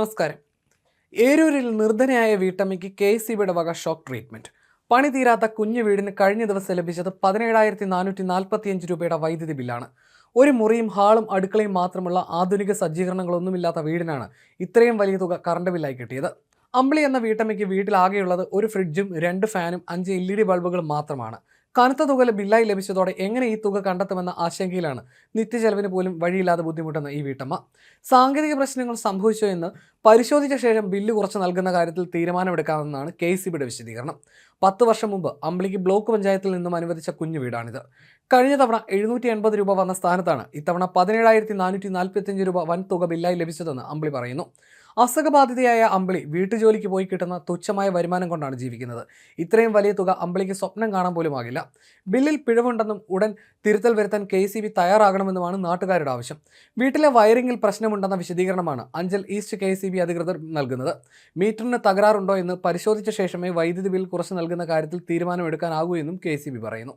നമസ്കാരം. ഏരൂരിൽ നിർദ്ധനയായ വീട്ടമ്മയ്ക്ക് K C ബിയുടെ വക ഷോക്ക് ട്രീറ്റ്മെന്റ്. പണി തീരാത്ത കുഞ്ഞു വീടിന് കഴിഞ്ഞ ദിവസം ലഭിച്ചത് പതിനേഴായിരത്തി നാനൂറ്റി നാൽപ്പത്തിയഞ്ച് രൂപയുടെ വൈദ്യുതി ബില്ലാണ്. ഒരു മുറിയും ഹാളും അടുക്കളയും മാത്രമുള്ള ആധുനിക സജ്ജീകരണങ്ങളൊന്നുമില്ലാത്ത വീടിനാണ് ഇത്രയും വലിയ തുക കറണ്ട് ബില്ലായി കിട്ടിയത്. അമ്പിളി എന്ന വീട്ടമ്മയ്ക്ക് വീട്ടിലാകെയുള്ളത് ഒരു ഫ്രിഡ്ജും രണ്ട് ഫാനും അഞ്ച് എൽ ഇ ഡി ബൾബുകളും മാത്രമാണ്. കനത്ത തുക ബില്ലായി ലഭിച്ചതോടെ എങ്ങനെ ഈ തുക കണ്ടെത്തുമെന്ന ആശങ്കയിലാണ് നിത്യചെലവിന് പോലും വഴിയില്ലാതെ ബുദ്ധിമുട്ടുന്ന ഈ വീട്ടമ്മ. സാങ്കേതിക പ്രശ്നങ്ങൾ സംഭവിച്ചോ എന്ന് പരിശോധിച്ച ശേഷം ബില്ല് കുറച്ച് നൽകുന്ന കാര്യത്തിൽ തീരുമാനമെടുക്കാമെന്നാണ് കെ സി ബിയുടെ വിശദീകരണം. പത്ത് വർഷം മുമ്പ് അമ്പിളിക്ക് ബ്ലോക്ക് പഞ്ചായത്തിൽ നിന്നും അനുവദിച്ച കുഞ്ഞു വീടാണിത്. കഴിഞ്ഞ തവണ എഴുന്നൂറ്റി എൺപത് രൂപ വന്ന സ്ഥാനത്താണ് ഇത്തവണ പതിനേഴായിരത്തി നാനൂറ്റി നാൽപ്പത്തിയഞ്ച് രൂപ വൻ തുക ബില്ലായി ലഭിച്ചതെന്ന് അമ്പിളി പറയുന്നു. അസുഖബാധിതയായ അമ്പിളി വീട്ടുജോലിക്ക് പോയി കിട്ടുന്ന തുച്ഛമായ വരുമാനം കൊണ്ടാണ് ജീവിക്കുന്നത്. ഇത്രയും വലിയ തുക അമ്പിളിക്ക് സ്വപ്നം കാണാൻ പോലും ആകില്ല. ബില്ലിൽ പിഴവുണ്ടെന്നും ഉടൻ തിരുത്തൽ വരുത്താൻ കെ സി ബി തയ്യാറാകണമെന്നുമാണ് നാട്ടുകാരുടെ ആവശ്യം. വീട്ടിലെ വയറിംഗിൽ പ്രശ്നമുണ്ടെന്ന വിശദീകരണമാണ് Anchal east K C B അധികൃതർ നൽകുന്നത്. മീറ്ററിന് തകരാറുണ്ടോ എന്ന് പരിശോധിച്ച ശേഷമേ വൈദ്യുതി ബിൽ കുറച്ച് നൽകുന്ന കാര്യത്തിൽ തീരുമാനമെടുക്കാനാകൂ എന്നും കെ പറയുന്നു.